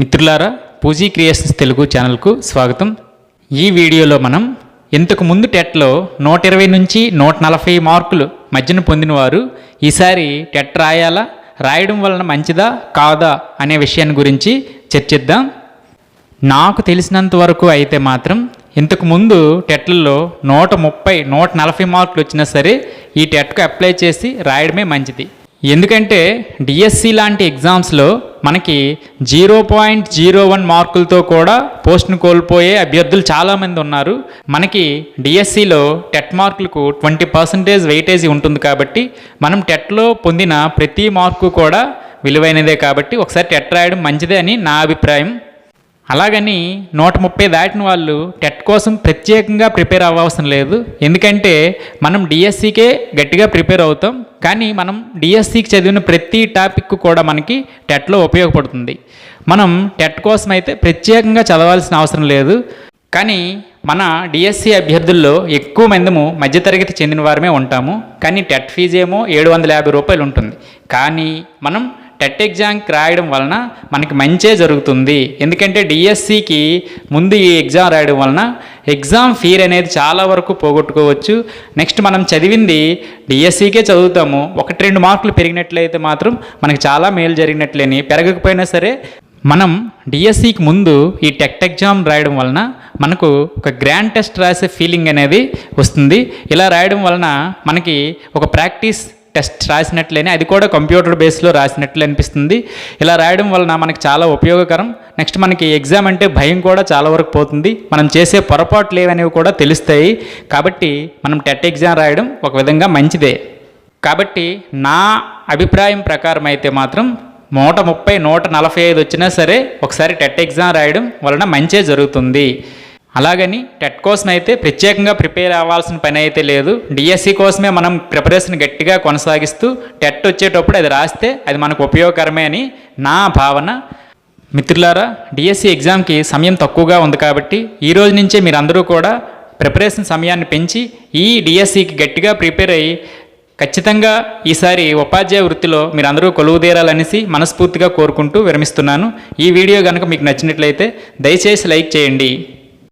మిత్రులారా పూజీ క్రియేషన్స్ తెలుగు ఛానల్కు స్వాగతం. ఈ వీడియోలో మనం ఇంతకు ముందు టెట్లో నూట ఇరవై నుంచి నూట నలభై మార్కులు మధ్యన పొందినవారు ఈసారి టెట్ రాయాలా రాయడం వలన మంచిదా కాదా అనే విషయాన్ని గురించి చర్చిద్దాం. నాకు తెలిసినంత వరకు అయితే మాత్రం ఇంతకు ముందు టెట్లలో నూట ముప్పై నూట నలభై మార్కులు వచ్చినా సరే ఈ టెట్కు అప్లై చేసి రాయడమే మంచిది. ఎందుకంటే డిఎస్సి లాంటి ఎగ్జామ్స్లో మనకి జీరో పాయింట్ జీరో వన్ మార్కులతో కూడా పోస్ట్ను కోల్పోయే అభ్యర్థులు చాలామంది ఉన్నారు. మనకి డిఎస్సిలో టెట్ మార్కులకు ట్వంటీ పర్సెంటేజ్ వెయిటేజ్ ఉంటుంది కాబట్టి మనం టెట్లో పొందిన ప్రతి మార్కు కూడా విలువైనదే కాబట్టి ఒకసారి టెట్ రాయడం మంచిదే అని నా అభిప్రాయం. అలాగని నూట ముప్పై దాటిన వాళ్ళు టెట్ కోసం ప్రత్యేకంగా ప్రిపేర్ అవ్వవసరం లేదు. ఎందుకంటే మనం డిఎస్సికే గట్టిగా ప్రిపేర్ అవుతాం. కానీ మనం డిఎస్సికి చదివిన ప్రతి టాపిక్ కూడా మనకి టెట్లో ఉపయోగపడుతుంది. మనం టెట్ కోసం అయితే ప్రత్యేకంగా చదవాల్సిన అవసరం లేదు. కానీ మన డిఎస్సి అభ్యర్థుల్లో ఎక్కువ మందము మధ్యతరగతి చెందిన వారమే ఉంటాము. కానీ టెట్ ఫీజు ఏమో ఏడు వందల యాభై రూపాయలు ఉంటుంది. కానీ మనం టెట్ ఎగ్జామ్కి రాయడం వలన మనకి మంచే జరుగుతుంది. ఎందుకంటే డిఎస్సికి ముందు ఈ ఎగ్జామ్ రాయడం వలన ఎగ్జామ్ ఫీర్ అనేది చాలా వరకు పోగొట్టుకోవచ్చు. నెక్స్ట్ మనం చదివింది డిఎస్సికే చదువుతాము. ఒకటి రెండు మార్కులు పెరిగినట్లయితే మాత్రం మనకి చాలా మేలు జరిగినట్లేని పెరగకపోయినా సరే మనం డిఎస్సికి ముందు ఈ టెక్ట్ ఎగ్జామ్ రాయడం వలన మనకు ఒక గ్రాండ్ టెస్ట్ రాసే ఫీలింగ్ అనేది వస్తుంది. ఇలా రాయడం వలన మనకి ఒక ప్రాక్టీస్ టెస్ట్ రాసినట్లేనే అది కూడా కంప్యూటర్ బేస్లో రాసినట్లు అనిపిస్తుంది. ఇలా రాయడం వలన మనకి చాలా ఉపయోగకరం. నెక్స్ట్ మనకి ఎగ్జామ్ అంటే భయం కూడా చాలా వరకు పోతుంది. మనం చేసే పొరపాట్లు ఏవనేవి కూడా తెలుస్తాయి. కాబట్టి మనం టెట్ ఎగ్జామ్ రాయడం ఒక విధంగా మంచిదే. కాబట్టి నా అభిప్రాయం ప్రకారం అయితే మాత్రం నూట ముప్పై నూట నలభై ఐదు వచ్చినా సరే ఒకసారి టెట్ ఎగ్జామ్ రాయడం వలన మంచే జరుగుతుంది. అలాగని టెట్ కోసం అయితే ప్రత్యేకంగా ప్రిపేర్ అవ్వాల్సిన పని అయితే లేదు. డిఎస్సి కోసమే మనం ప్రిపరేషన్ గట్టిగా కొనసాగిస్తూ టెట్ వచ్చేటప్పుడు అది రాస్తే అది మనకు ఉపయోగకరమే అని నా భావన. మిత్రులారా డిఎస్సి ఎగ్జామ్కి సమయం తక్కువగా ఉంది కాబట్టి ఈ రోజు నుంచే మీరందరూ కూడా ప్రిపరేషన్ సమయాన్ని పెంచి ఈ డిఎస్సికి గట్టిగా ప్రిపేర్ అయ్యి ఖచ్చితంగా ఈసారి ఉపాధ్యాయ వృత్తిలో మీరందరూ కొలువుదీరాలనేసి మనస్ఫూర్తిగా కోరుకుంటూ విరమిస్తున్నాను. ఈ వీడియో కనుక మీకు నచ్చినట్లయితే దయచేసి లైక్ చేయండి.